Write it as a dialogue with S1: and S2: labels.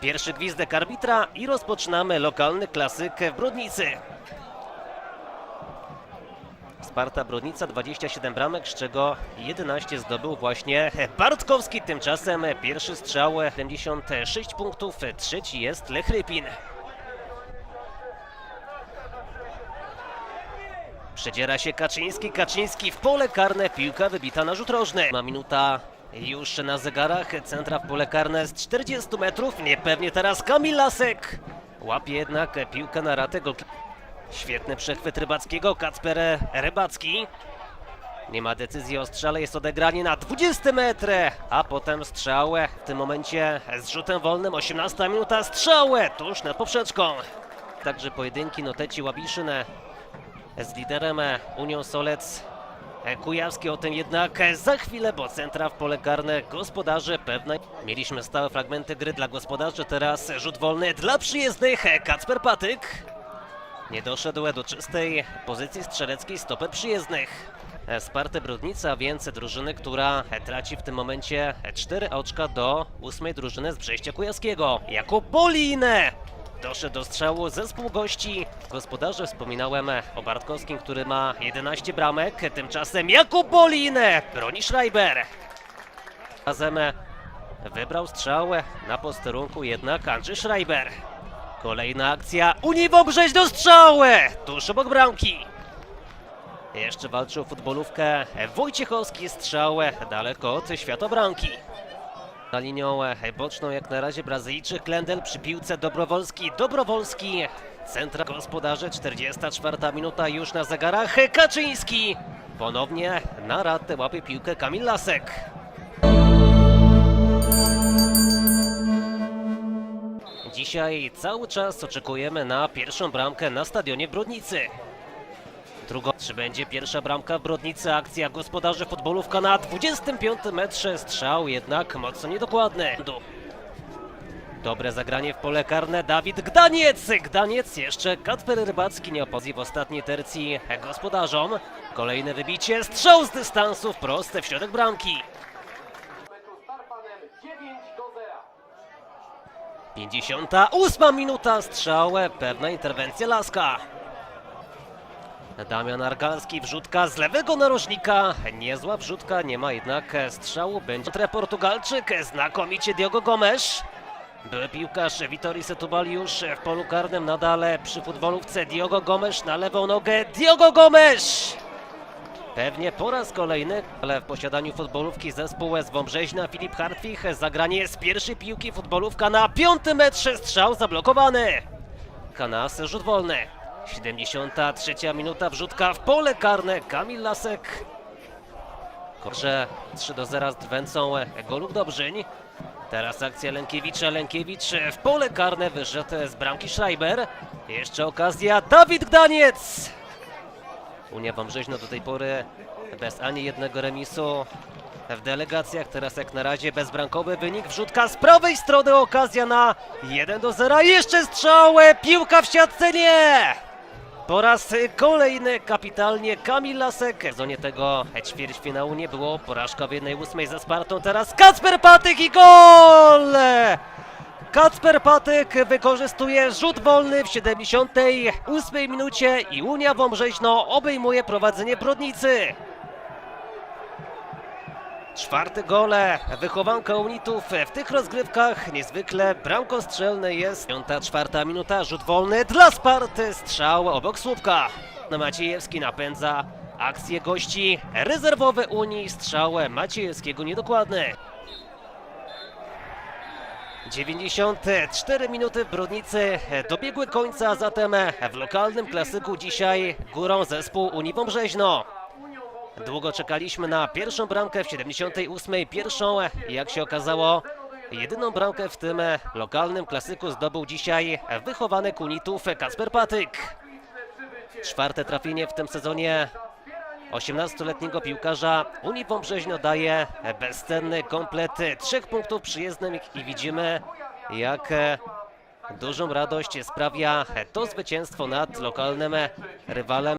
S1: Pierwszy gwizdek arbitra i rozpoczynamy lokalny klasyk w Brodnicy. Sparta Brodnica 27 bramek, z czego 11 zdobył właśnie Bartkowski. Tymczasem pierwszy strzał 76 punktów, trzeci jest Lech Rypin. Przedziera się Kaczyński, Kaczyński w pole karne, piłka wybita na rzut rożny. Ma minuta już na zegarach, centra w pole karne z 40 metrów, niepewnie teraz Kamil Lasek. Łapie jednak piłkę na ratę. Świetny przechwyt Rybackiego, Kacper Rybacki. Nie ma decyzji o strzale, jest odegranie na 20 metrę, a potem strzałę. W tym momencie z rzutem wolnym, 18 minuta, strzałę tuż nad poprzeczką. Także pojedynki Noteci Łabiszyn z liderem Unią Solec Kujawski. O tym jednak za chwilę, bo centra w pole karne gospodarze pewne. Mieliśmy stałe fragmenty gry dla gospodarzy, teraz rzut wolny dla przyjezdnych. Kacper Patyk nie doszedł do czystej pozycji strzeleckiej stopy przyjezdnych. Sparte Brudnica, więc drużyny, która traci w tym momencie 4 oczka do ósmej drużyny z Brześcia Kujawskiego. Jakub Bolinę doszedł do strzału zespół gości. Gospodarze wspominałem o Bartkowskim, który ma 11 bramek. Tymczasem Jakub Bolinę broni Schreiber. Razem wybrał strzał na posterunku jednak Andrzej Schreiber. Kolejna akcja. Uniwo Brzeź do strzały! Tuż obok bramki. Jeszcze walczył futbolówkę Wojciechowski. Strzał daleko od światobramki. Na linią boczną jak na razie Brazylijczyk Klendel przy piłce Dobrowolski. Dobrowolski. Centra gospodarze 44 minuta już na zegarach. Kaczyński. Ponownie na ratę łapie piłkę Kamil Lasek. Dzisiaj cały czas oczekujemy na pierwszą bramkę na stadionie w Brodnicy. Drugo, czy będzie pierwsza bramka w Brodnicy? Akcja gospodarzy futbolówka na 25 metrze. Strzał jednak mocno niedokładny. Dobre zagranie w pole karne. Dawid Gdaniec. Gdaniec jeszcze Kacper Rybacki nie opozji w ostatniej tercji gospodarzom. Kolejne wybicie. Strzał z dystansu wprost w środek bramki.
S2: meczu z Tarpanem 9 do 0.
S1: 58 minuta strzał, pewna interwencja Laska. Damian Argalski, wrzutka z lewego narożnika. Niezła wrzutka, nie ma jednak strzału. Będzie tre Portugalczyk, znakomicie Diogo Gomes. Były piłkarz Vitori Setubal już w polu karnym nadal przy futbolówce. Diogo Gomes na lewą nogę. Diogo Gomes! Pewnie po raz kolejny, ale w posiadaniu futbolówki zespół z Wąbrzeźna Filip Hartwich. Zagranie z pierwszej piłki futbolówka na piątym metrze. Strzał zablokowany. Kanas rzut wolny. 73 minuta wrzutka w pole karne. Kamil Lasek. Korze 3 do 0 z Drwęcą Golub Dobrzyń. Teraz akcja Lękiewicza. Lękiewicz w pole karne wyszedł z bramki Schreiber. Jeszcze okazja. Dawid Gdaniec. Unia Wąbrzeźno do tej pory bez ani jednego remisu w delegacjach. Teraz jak na razie bezbrankowy wynik. Wrzutka z prawej strony. Okazja na 1 do 0. Jeszcze strzał. Piłka w siatce. Nie! Po raz kolejny kapitalnie Kamil Lasek. W sezonie tego ćwierćfinału nie było. Porażka w 1-8 ze Spartą. Teraz Kacper Patyk i gol! Kacper Patyk wykorzystuje rzut wolny w 78 minucie i Unia Wąbrzeźno obejmuje prowadzenie Brodnicy. Czwarty gole wychowanka Unitów w tych rozgrywkach niezwykle bramkostrzelny jest. Piąta, czwarta minuta, rzut wolny dla Sparty, strzał obok słupka. Maciejewski napędza akcję gości, rezerwowy Unii, strzał Maciejewskiego niedokładny. 94 minuty w Brodnicy dobiegły końca, zatem w lokalnym klasyku dzisiaj górą zespół Unii Wąbrzeźno. Długo czekaliśmy na pierwszą bramkę w 78. Pierwszą, jak się okazało, jedyną bramkę w tym lokalnym klasyku zdobył dzisiaj wychowany Kunitów Kasper Patyk. Czwarte trafienie w tym sezonie 18-letniego piłkarza Unii Wąbrzeźno daje bezcenny komplet trzech punktów przyjezdnym i widzimy jak dużą radość sprawia to zwycięstwo nad lokalnym rywalem